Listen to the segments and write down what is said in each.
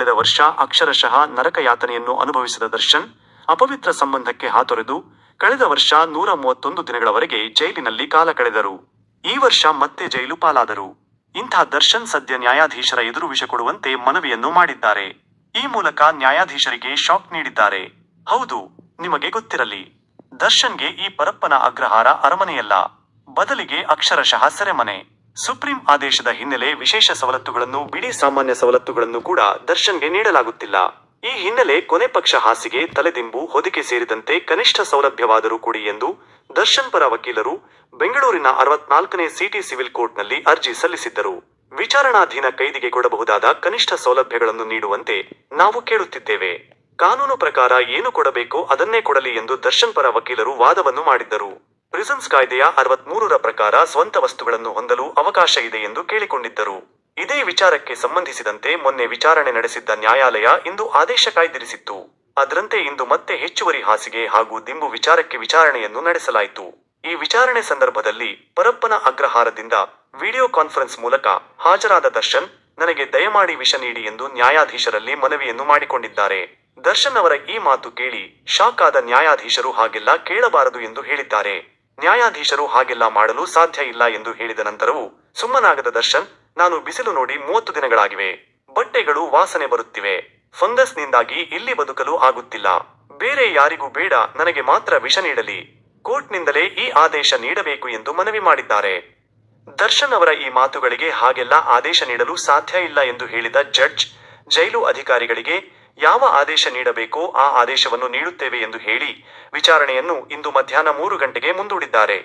ಕಳೆದ ವರ್ಷ ಅಕ್ಷರಶಃ ನರಕ ಯಾತನೆಯನ್ನು ಅನುಭವಿಸಿದ ದರ್ಶನ್ ಅಪವಿತ್ರ ಸಂಬಂಧಕ್ಕೆ ಹಾತೊರೆದು ಕಳೆದ ವರ್ಷ ನೂರ ಮೂವತ್ತೊಂದು ದಿನಗಳವರೆಗೆ ಜೈಲಿನಲ್ಲಿ ಕಾಲ ಕಳೆದರು. ಈ ವರ್ಷ ಮತ್ತೆ ಜೈಲು ಪಾಲಾದರು. ಇಂಥ ದರ್ಶನ್ ಸದ್ಯ ನ್ಯಾಯಾಧೀಶರ ಎದುರು ವಿಷ ಕೊಡುವಂತೆ ಮನವಿಯನ್ನು ಮಾಡಿದ್ದಾರೆ. ಈ ಮೂಲಕ ನ್ಯಾಯಾಧೀಶರಿಗೆ ಶಾಕ್ ನೀಡಿದ್ದಾರೆ. ಹೌದು, ನಿಮಗೆ ಗೊತ್ತಿರಲಿ, ದರ್ಶನ್ಗೆ ಈ ಪರಪ್ಪನ ಅಗ್ರಹಾರ ಅರಮನೆಯಲ್ಲ. ಬದಲಿಗೆ ಅಕ್ಷರಶಃ ಸೆರೆಮನೆ. ಸುಪ್ರೀಂ ಆದೇಶದ ಹಿನ್ನೆಲೆ ವಿಶೇಷ ಸವಲತ್ತುಗಳನ್ನು ಬಿಡಿ ಸಾಮಾನ್ಯ ಸವಲತ್ತುಗಳನ್ನು ಕೂಡ ದರ್ಶನ್ಗೆ ನೀಡಲಾಗುತ್ತಿಲ್ಲ. ಈ ಹಿನ್ನೆಲೆ ಕೊನೆ ಪಕ್ಷ ಹಾಸಿಗೆ, ತಲೆದಿಂಬು, ಹೊದಿಕೆ ಸೇರಿದಂತೆ ಕನಿಷ್ಠ ಸೌಲಭ್ಯವಾದರೂ ಕೊಡಿ ಎಂದು ದರ್ಶನ್ ಪರ ವಕೀಲರು ಬೆಂಗಳೂರಿನ ಅರವತ್ನಾಲ್ಕನೇ ಸಿಟಿ ಸಿವಿಲ್ ಕೋರ್ಟ್ನಲ್ಲಿ ಅರ್ಜಿ ಸಲ್ಲಿಸಿದ್ದರು. ವಿಚಾರಣಾಧೀನ ಕೈದಿಗೆ ಕೊಡಬಹುದಾದ ಕನಿಷ್ಠ ಸೌಲಭ್ಯಗಳನ್ನು ನೀಡುವಂತೆ ನಾವು ಕೇಳುತ್ತಿದ್ದೇವೆ. ಕಾನೂನು ಪ್ರಕಾರ ಏನು ಕೊಡಬೇಕೋ ಅದನ್ನೇ ಕೊಡಲಿ ಎಂದು ದರ್ಶನ್ ಪರ ವಕೀಲರು ವಾದವನ್ನು ಮಾಡಿದ್ದರು. ಪ್ರಿಸನ್ಸ್ ಕಾಯ್ದೆಯ ಅರವತ್ಮೂರರ ಪ್ರಕಾರ ಸ್ವಂತ ವಸ್ತುಗಳನ್ನು ಹೊಂದಲು ಅವಕಾಶ ಇದೆ ಎಂದು ಕೇಳಿಕೊಂಡಿದ್ದರು. ಇದೇ ವಿಚಾರಕ್ಕೆ ಸಂಬಂಧಿಸಿದಂತೆ ಮೊನ್ನೆ ವಿಚಾರಣೆ ನಡೆಸಿದ್ದ ನ್ಯಾಯಾಲಯ ಇಂದು ಆದೇಶ ಕಾಯ್ದಿರಿಸಿತ್ತು. ಅದರಂತೆ ಇಂದು ಮತ್ತೆ ಹೆಚ್ಚುವರಿ ಹಾಸಿಗೆ ಹಾಗೂ ದಿಂಬು ವಿಚಾರಕ್ಕೆ ವಿಚಾರಣೆಯನ್ನು ನಡೆಸಲಾಯಿತು. ಈ ವಿಚಾರಣೆ ಸಂದರ್ಭದಲ್ಲಿ ಪರಪ್ಪನ ಅಗ್ರಹಾರದಿಂದ ವಿಡಿಯೋ ಕಾನ್ಫರೆನ್ಸ್ ಮೂಲಕ ಹಾಜರಾದ ದರ್ಶನ್, ನನಗೆ ದಯಮಾಡಿ ವಿಷ ನೀಡಿ ಎಂದು ನ್ಯಾಯಾಧೀಶರಲ್ಲಿ ಮನವಿಯನ್ನು ಮಾಡಿಕೊಂಡಿದ್ದಾರೆ. ದರ್ಶನ್ ಅವರ ಈ ಮಾತು ಕೇಳಿ ಶಾಕ್ ಆದ ನ್ಯಾಯಾಧೀಶರು ಹಾಗೆಲ್ಲ ಕೇಳಬಾರದು ಎಂದು ಹೇಳಿದ್ದಾರೆ. ನ್ಯಾಯಾಧೀಶರು ಹಾಗೆಲ್ಲ ಮಾಡಲು ಸಾಧ್ಯ ಇಲ್ಲ ಎಂದು ಹೇಳಿದ ನಂತರವೂ, ಸುಮ್ಮನಾಗದ ದರ್ಶನ್, ನಾನು ಬಿಸಿಲು ನೋಡಿ ಮೂವತ್ತು ದಿನಗಳಾಗಿವೆ. ಬಟ್ಟೆಗಳು ವಾಸನೆ ಬರುತ್ತಿವೆ. ಫಂಗಸ್ನಿಂದಾಗಿ ಇಲ್ಲಿ ಬದುಕಲು ಆಗುತ್ತಿಲ್ಲ. ಬೇರೆ ಯಾರಿಗೂ ಬೇಡ, ನನಗೆ ಮಾತ್ರ ವಿಷ ನೀಡಲಿ. ಕೋರ್ಟ್ನಿಂದಲೇ ಈ ಆದೇಶ ನೀಡಬೇಕು ಎಂದು ಮನವಿ ಮಾಡಿದ್ದಾರೆ. ದರ್ಶನ್ ಅವರ ಈ ಮಾತುಗಳಿಗೆ ಹಾಗೆಲ್ಲ ಆದೇಶ ನೀಡಲು ಸಾಧ್ಯ ಇಲ್ಲ ಎಂದು ಹೇಳಿದ ಜಡ್ಜ್, ಜೈಲು ಅಧಿಕಾರಿಗಳಿಗೆ ಯಾವ ಆದೇಶ ನೀಡಬೇಕೋ ಆ ಆದೇಶವನ್ನು ನೀಡುತ್ತೇವೆ ಎಂದು ಹೇಳಿ ವಿಚಾರಣೆಯನ್ನು ಇಂದು ಮಧ್ಯಾಹ್ನ ಮೂರು ಗಂಟೆಗೆ ಮುಂದೂಡಿದ್ದಾರೆ.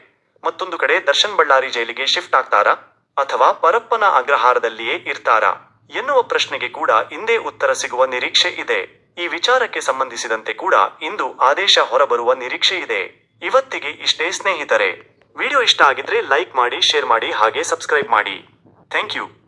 ಮತ್ತೊಂದು ಕಡೆ ದರ್ಶನ್ ಬಳ್ಳಾರಿ ಜೈಲಿಗೆ ಶಿಫ್ಟ್ ಆಗ್ತಾರಾ? ಅಥವಾ ಪರಪ್ಪನ ಅಗ್ರಹಾರದಲ್ಲಿಯೇ ಇರ್ತಾರಾ? ಎನ್ನುವ ಪ್ರಶ್ನೆಗೆ ಕೂಡ ಇಂದೇ ಉತ್ತರ ಸಿಗುವ ನಿರೀಕ್ಷೆ ಇದೆ. ಈ ವಿಚಾರಕ್ಕೆ ಸಂಬಂಧಿಸಿದಂತೆ ಕೂಡ ಇಂದು ಆದೇಶ ಹೊರಬರುವ ನಿರೀಕ್ಷೆ ಇದೆ. ಇವತ್ತಿಗೆ ಇಷ್ಟೇ ಸ್ನೇಹಿತರೆ. ವಿಡಿಯೋ ಇಷ್ಟ ಆಗಿದ್ರೆ ಲೈಕ್ ಮಾಡಿ, ಶೇರ್ ಮಾಡಿ, ಹಾಗೆ ಸಬ್ಸ್ಕ್ರೈಬ್ ಮಾಡಿ. Thank you.